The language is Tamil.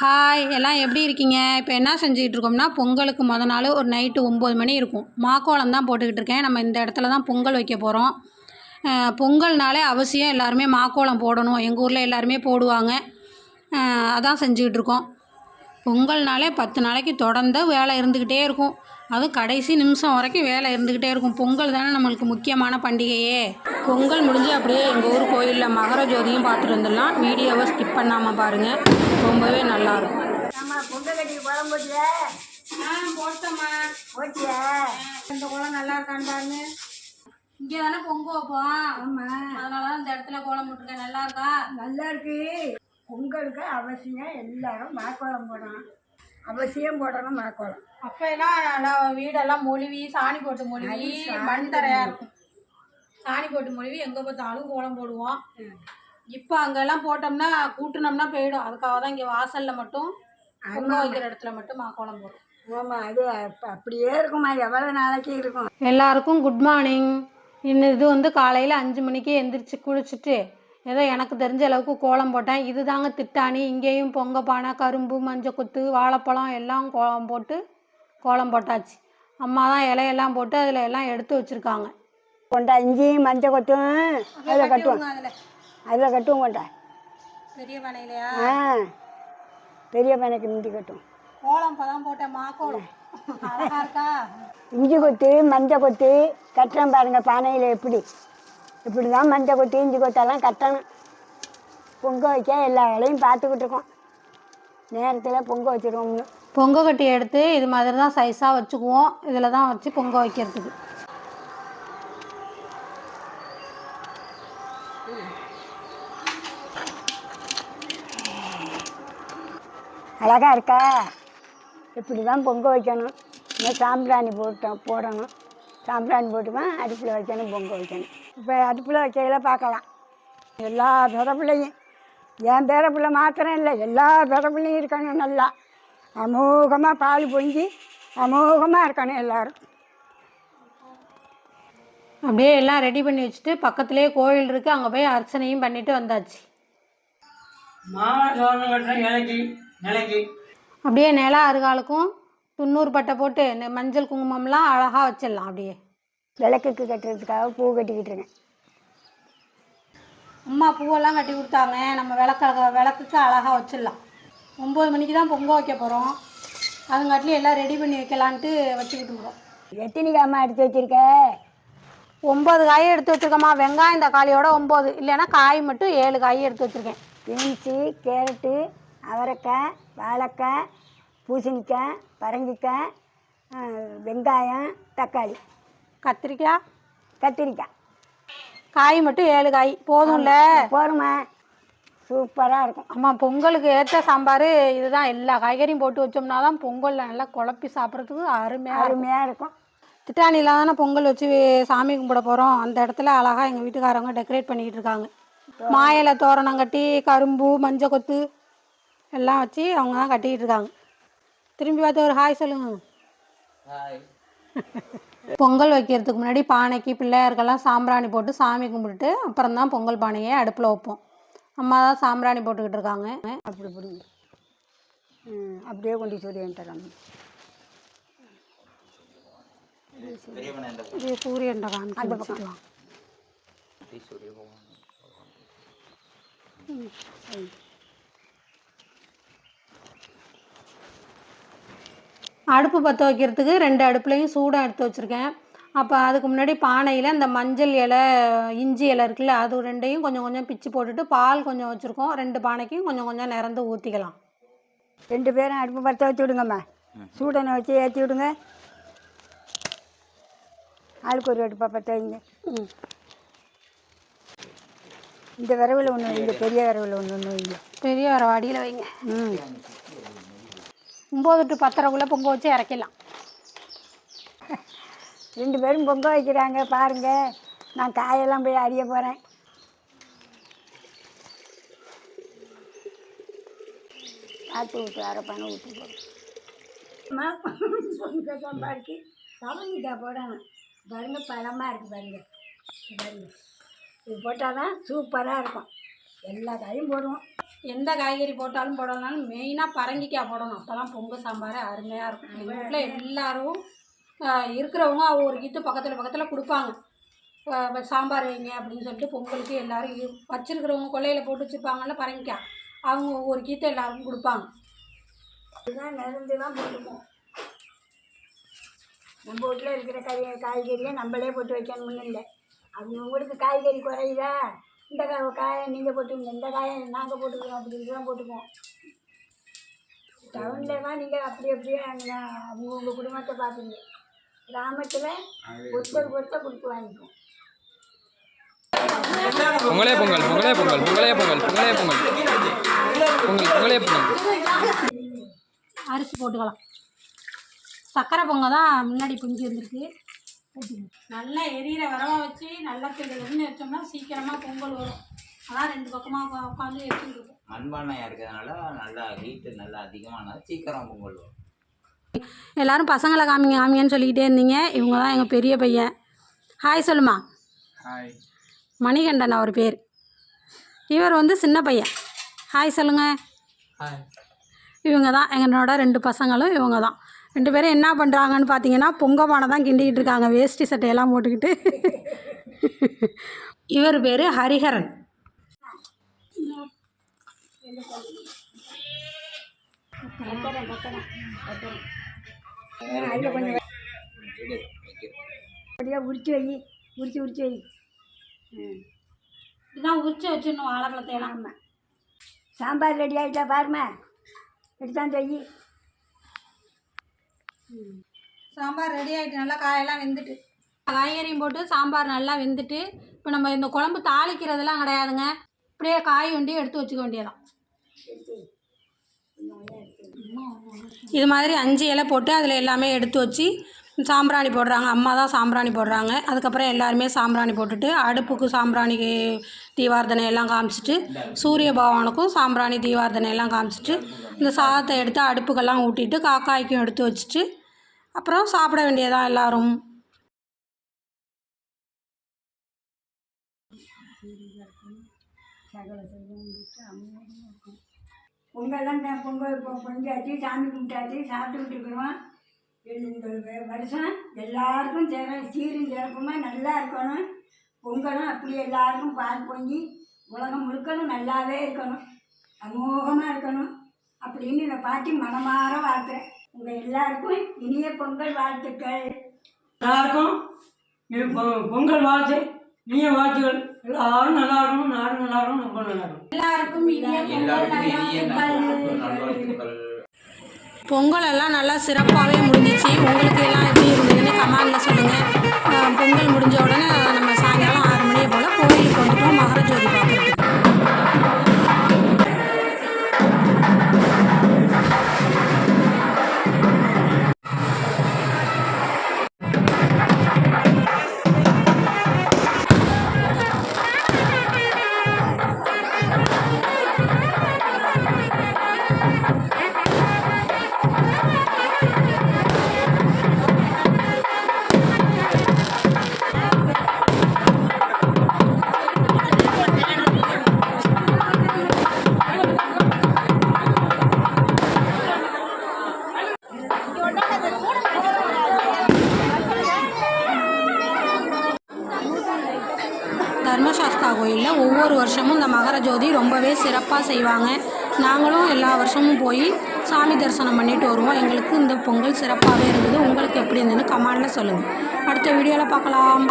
ஹாய் எல்லாம் எப்படி இருக்கீங்க? இப்போ என்ன செஞ்சுக்கிட்டு இருக்கோம்னா பொங்கலுக்கு முத நாள் ஒரு நைட்டு ஒம்பது மணி இருக்கும். மாக்கோலம் தான் போட்டுக்கிட்டு இருக்கேன். நம்ம இந்த இடத்துல தான் பொங்கல் வைக்க போகிறோம் பொங்கல்னாலே அவசியம் எல்லாருமே மாக்கோலம் போடணும். எங்கள் ஊரில் எல்லாருமே போடுவாங்க. அதான் செஞ்சுக்கிட்டு இருக்கோம் பொங்கல்னாலே பத்து நாளைக்கு தொடர்ந்து வேலை இருந்துக்கிட்டே இருக்கும். அதுவும் கடைசி நிமிஷம் வரைக்கும் வேலை இருந்துக்கிட்டே இருக்கும். பொங்கல் தானே நம்மளுக்கு முக்கியமான பண்டிகையே. பொங்கல் முடிஞ்சு அப்படியே எங்கள் ஊர் கோயிலில் மகர ஜோதியும் பார்த்துட்டு வந்துடலாம். வீடியோவை ஸ்கிப் பண்ணாமல் பாருங்கள் ரொம்பவே நல்லாயிருக்கும் ஆமா பொங்கல் கட்டி குழம்பு போட்டிய போட்டோம்மா. போட்டிய இந்த குளம் நல்லா பாருங்க இங்கே தானே பொங்க வைப்போம். ஆமா. அதனால தான் இந்த இடத்துல கோலம் போட்டிருக்கேன். நல்லா இருக்கா நல்லா இருக்கு பொங்கலுக்கு அவசியம் எல்லாரும் மாக்கோளம் போடணும். அவசியம் போடணும் மாக்கோளம் அப்போ எல்லாம் நல்லா வீடெல்லாம் மொழிவி சாணி போட்டு மொழிவி மண் தரையாக இருக்கும். சாணி போட்டு மொழிவி எங்கே பார்த்தாலும் கோலம் போடுவோம். இப்போ அங்கெல்லாம் போட்டோம்னா கூட்டுனோம்னா போயிடும். அதுக்காக தான் இங்கே வாசலில் மட்டும் பொங்க வைக்கிற இடத்துல மட்டும் மா கோலம் போடும். ஆமா அது அப்ப- அப்படியே இருக்குமா எவ்வளவு நாளைக்கு இருக்கும்? எல்லாருக்கும் குட் மார்னிங் இன்னும் இது வந்து காலையில் அஞ்சு மணிக்கு எந்திரிச்சு குளிச்சுட்டு ஏதோ எனக்கு தெரிஞ்ச அளவுக்கு கோலம் போட்டேன். இது தாங்க திட்டாணி. இங்கேயும் பொங்க பானை கரும்பு மஞ்சள் குத்து வாழைப்பழம் எல்லாம் கோலம் போட்டு கோலம் போட்டாச்சு. அம்மா தான் இலையெல்லாம் போட்டு அதில் எல்லாம் எடுத்து வச்சுருக்காங்க. கொண்டா இஞ்சியும் மஞ்சள் கொட்டும் அதில் கட்டுவோம். அதில் கட்டுவோம் கொண்டா பெரிய பானையிலையா? ஆ பெரிய பையனுக்கு முந்தி கட்டும். கோலம் இப்போ தான் போட்டேன் மா கோலம். அழகா இருக்கா? இஞ்சி கொத்து மஞ்சள் கொத்து கட்டுறேன் பாருங்க பானையில் எப்படி. இப்படி தான் மஞ்சள் கொத்து இஞ்சி கொத்தெல்லாம் கட்டணும். பொங்க வைக்க எல்லா வேலையும் பார்த்துக்கிட்டு இருக்கோம். நேரத்தில் பொங்க வச்சிருவோம்னு பொங்க கட்டி எடுத்து இது மாதிரி தான் சைஸாக வச்சுக்குவோம். இதில் தான் வச்சு பொங்க வைக்கிறதுக்கு. அழகா இருக்கா? இப்படி தான் பொங்க வைக்கணும். இன்னும் சாம்பிராணி போட்டோம் போடணும். சாம்பிராணி போட்டுதான் அடுப்பில் வைக்கணும் பொங்க வைக்கணும். இப்போ அடுப்பில் வைக்கையில பார்க்கலாம். எல்லா பிறப்புலையும் என் பேரப்பிள்ளை மாத்திரம் இல்லை எல்லா பிறப்புலையும் இருக்கணும் நல்லா. அமோகமாக பால் பொங்கி அமோகமாக இருக்கணும் எல்லாரும். அப்படியே எல்லாம் ரெடி பண்ணி வச்சுட்டு பக்கத்துலேயே கோயில் இருக்குது அங்கே போய் அர்ச்சனையும் பண்ணிட்டு வந்தாச்சு. மாவா சோழன் கட்டுற இலைக்கு நிலைக்கு. அப்படியே நில அருகாலுக்கும் துண்ணூறு பட்டை போட்டு இந்த மஞ்சள் குங்குமம்லாம் அழகாக வச்சிடலாம் அப்படியே. விளக்குக்கு கட்டுறதுக்காக பூ கட்டிக்கிட்டு இருக்கேன். அம்மா பூவெல்லாம் கட்டி கொடுத்தாங்க. நம்ம விளக்க விளக்குக்கு அழகாக வச்சிடலாம். ஒம்பது மணிக்கு தான் பொங்க வைக்க போகிறோம் அதுங்காட்டிலும் எல்லாம் ரெடி பண்ணி வைக்கலான்ட்டு வச்சுக்கிட்டு இருக்கோம் எத்தனை காமா எடுத்து வச்சிருக்க? ஒம்பது காய் எடுத்து வச்சிருக்கேம்மா. வெங்காயம் தக்காளியோட ஒம்பது. இல்லைன்னா காய் மட்டும் ஏழு காய் எடுத்து வச்சுருக்கேன். பீன்ஸு கேரட்டு அவரைக்காய் வாழைக்காய் பூசணிக்காய் பரங்கிக்காய் வெங்காயம் தக்காளி. கத்திரிக்காய் கத்திரிக்காய். காய் மட்டும் ஏழு காய். போதும்ல? போருமா சூப்பராக இருக்கும். அம்மா பொங்கலுக்கு ஏற்ற சாம்பார் இதுதான். எல்லா காய்கறியும் போட்டு வச்சோம்னா தான் பொங்கலில் நல்லா குழப்பி சாப்பிட்றதுக்கு அருமையாக அருமையாக இருக்கும். திட்டாணியில் தானே பொங்கல் வச்சு சாமி கும்பிட போகிறோம் அந்த இடத்துல அழகாக எங்கள் வீட்டுக்காரவங்க டெக்கரேட் பண்ணிக்கிட்டு இருக்காங்க. மாயில தோரணம் கட்டி கரும்பு மஞ்சள் கொத்து எல்லாம் வச்சு அவங்க தான் கட்டிக்கிட்டு இருக்காங்க. திரும்பி பார்த்து ஒரு ஹாய் சொல்லுங்க. பொங்கல் வைக்கிறதுக்கு முன்னாடி பானைக்கு பிள்ளையாருக்கெல்லாம் சாம்பிராணி போட்டு சாமி கும்பிட்டுட்டு அப்புறம் தான் பொங்கல் பானையை அடுப்பில் வைப்போம். அம்மா தான் சாம்பிராணி போட்டுக்கிட்டு இருக்காங்க. அப்படி பிடிங்க ம், அப்படியே கொண்டு சொல்லி வந்துடுறாங்க இது சூரியன்ட காமிச்சு அடுப்பு பற்ற வைக்கிறதுக்கு ரெண்டு அடுப்புலையும் சூடம் எடுத்து வச்சுருக்கேன். அப்போ அதுக்கு முன்னாடி பானையில் இந்த மஞ்சள் இலை இஞ்சி இலை இருக்குல்ல அது ரெண்டையும் கொஞ்சம் கொஞ்சம் பிச்சு போட்டுட்டு பால் கொஞ்சம் வச்சுருக்கோம். ரெண்டு பானைக்கும் கொஞ்சம் கொஞ்சம் நிறந்து ஊற்றிக்கலாம் ரெண்டு பேரும் அடுப்பு பற்ற வச்சு விடுங்கம்மா. சூடனை வச்சு ஏற்றி விடுங்க. ஆளுக்கு ஒரு அடுப்பை பற்ற வைங்க. ம். இந்த விரவில் ஒன்று வைங்க பெரிய விரவில் ஒன்று ஒன்று வைங்க. பெரிய வர வடியில் வைங்க. ம். ஒம்பது டு பத்தரைக்குள்ளே பொங்க வச்சு இறக்கிடலாம். ரெண்டு பேரும் பொங்க வைக்கிறாங்க பாருங்க. நான் காயெல்லாம் போய் அறிய போகிறேன் காற்று ஊற்று அரைப்பான ஊற்றி போகிறேன் சொந்த சம்பாதிக்கு போடணும். பாருங்க பழமாக இருக்குது பாருங்க. பாருங்க. இது போட்டால் தான் சூப்பராக இருக்கும். எல்லா காயும் போடுவோம். எந்த காய்கறி போட்டாலும் போடலனாலும் மெயினாக பரங்கிக்காய் போடணும். அப்போ தான் பொங்கல் சாம்பார் அருமையாக இருக்கும். எங்கள் வீட்டில் எல்லோரும் இருக்கிறவங்க ஒரு கிட்டு பக்கத்தில் பக்கத்தில் கொடுப்பாங்க. சாம்பார் வைங்க அப்படின்னு சொல்லிட்டு பொங்கலுக்கு எல்லோரும் வச்சுருக்கிறவங்க வச்சிருக்கிறவங்க கொல்லையில் போட்டு வச்சுருப்பாங்கல்ல பரங்கிக்காய். அவங்க ஒவ்வொரு கீத்தை எல்லாருக்கும் கொடுப்பாங்க. இதுதான் நிறந்து தான் போட்டுப்போம். நம்ம வீட்டில் இருக்கிற காய் காய்கறியை நம்மளே போட்டு வைக்கணும்னு இல்லை. அவங்க உங்களுக்கு காய்கறி குறையுதா? இந்த காயை நீங்கள் போட்டுங்க இந்த காயை நாங்கள் போட்டுக்கிறோம் அப்படின்னு தான் போட்டுப்போம் டவுனில் தான் நீங்கள் அப்படி அப்படியே அங்கே அவங்க உங்கள் குடும்பத்தை பார்ப்பீங்க கிராமத்தில் ஒருத்தர் ஒருத்தர் கொடுத்து வாங்கிப்போம் பொங்கலே பொங்கல் பொங்கலே பொங்கல் பொங்கலே பொங்கல் பொங்கலே பொங்கல். பொங்கல் பொங்கலே பொங்கல். அரிசி போட்டுக்கலாம். சக்கரை பொங்கல் தான் முன்னாடி வந்திருக்கு. ஊற்றிக்கணும். நல்லா எரியிற வரவா வச்சு நல்லா கிண்டுன்னு வச்சோம்னா சீக்கிரமாக பொங்கல் வரும். அதான் ரெண்டு பக்கமாக உட்காந்து இருக்கோம் மண்பானையாக இருக்கிறதுனால நல்லா ஹீட்டு நல்லா அதிகமானது சீக்கிரம் பொங்கல் வரும். எல்லாரும் பசங்களை காமிங்க காமிங்கன்னு சொல்லிக்கிட்டே இருந்தீங்க. இவங்க தான் எங்கள் பெரிய பையன். ஹாய் சொல்லுமா. ஹாய் மணிகண்டன் அவர் பேர். இவர் வந்து சின்ன பையன். ஹாய் சொல்லுங்கள் ஹாய் இவங்க தான் என்னோட ரெண்டு பசங்களும் இவங்க தான் ரெண்டு பேரும் என்ன பண்ணுறாங்கன்னு பார்த்தீங்கன்னா பொங்க பானை தான் கிண்டிக்கிட்டு இருக்காங்க. வேஷ்டி சட்டையெல்லாம் போட்டுக்கிட்டு. இவர் பேர் ஹரிஹரன். அப்படியே உரிச்சு வை உரிச்சு உரிச்சு வை. இதுதான் உரிச்சு வச்சிடணும் வாழைப்பழத்தையெல்லாம் ஆமாம் சாம்பார் ரெடி ஆகிட்டா பாருமா எடுத்தாந்து வை. சாம்பார் ரெடி ஆகிட்டு நல்லா காயெல்லாம் வெந்துட்டு காய்கறியும் போட்டு சாம்பார் நல்லா வெந்துட்டு இப்போ நம்ம இந்த குழம்பு தாளிக்கிறதெல்லாம் கிடையாதுங்க. அப்படியே காய் வண்டி எடுத்து வச்சுக்க வேண்டியதான் இது மாதிரி அஞ்சு இலை போட்டு அதில் எல்லாமே எடுத்து வச்சு சாம்பிராணி போடுறாங்க. அம்மா தான் சாம்பிராணி போடுறாங்க. அதுக்கப்புறம் எல்லாருமே சாம்பிராணி போட்டுட்டு அடுப்புக்கு சாம்பிராணிக்கு தீவார்த்தனை எல்லாம் காமிச்சிட்டு சூரிய பகவானுக்கும் சாம்பிராணி தீவார்த்தனை எல்லாம் காமிச்சிட்டு இந்த சாதத்தை எடுத்து அடுப்புக்கெல்லாம் ஊட்டிட்டு காக்காய்க்கும் எடுத்து வச்சுட்டு அப்புறம் சாப்பிட வேண்டியதான் எல்லாரும். பொங்கல்லாம் தான் பொங்கல் பொங்கியாச்சு சாமி கும்பிட்டாச்சு சாப்பிட்டு விட்டுருக்குறோம் இந்த வருஷம் எல்லாருக்கும் சிற சீரும் சிறப்புமாக நல்லா இருக்கணும். பொங்கலும் அப்படி எல்லாருக்கும் பால் பொங்கி உலகம் முழுக்கணும் நல்லாவே இருக்கணும். அமோகமாக இருக்கணும் அப்படின்னு இந்த பாட்டி மனமாற வாழ்த்துறேன். உங்கள் எல்லாருக்கும் இனிய பொங்கல் வாழ்த்துக்கள். எல்லாருக்கும் பொங்கல் வாழ்த்து இனிய வாழ்த்துக்கள். எல்லாரும் நல்லா இருக்கணும் நாடு நல்லா இருக்கணும் ரொம்ப நல்லா இருக்கணும். எல்லாருக்கும் இனிய நல்வாழ்த்துக்கள். பொங்கல் எல்லாம் நல்லா சிறப்பாகவே முடிஞ்சிச்சு. உங்களுக்கு எல்லாம் எப்படி இருந்ததுன்னு கமெண்டில் சொல்லுங்கள் பொங்கல் முடிஞ்ச உடனே நம்ம சாயங்காலம் ஆறு மணியை போல் கோயிலுக்கு வந்துட்டோம். மகர ஜோதி கோயிலில் ஒவ்வொரு வருஷமும் இந்த மகர ஜோதி ரொம்பவே சிறப்பாக செய்வாங்க. நாங்களும் எல்லா வருஷமும் போய் சாமி தரிசனம் பண்ணிட்டு வருவோம். எங்களுக்கு இந்த பொங்கல் சிறப்பாகவே இருந்தது. உங்களுக்கு எப்படி இருந்ததுன்னு கமாண்டில் சொல்லுங்கள் அடுத்த வீடியோவில் பார்க்கலாம்.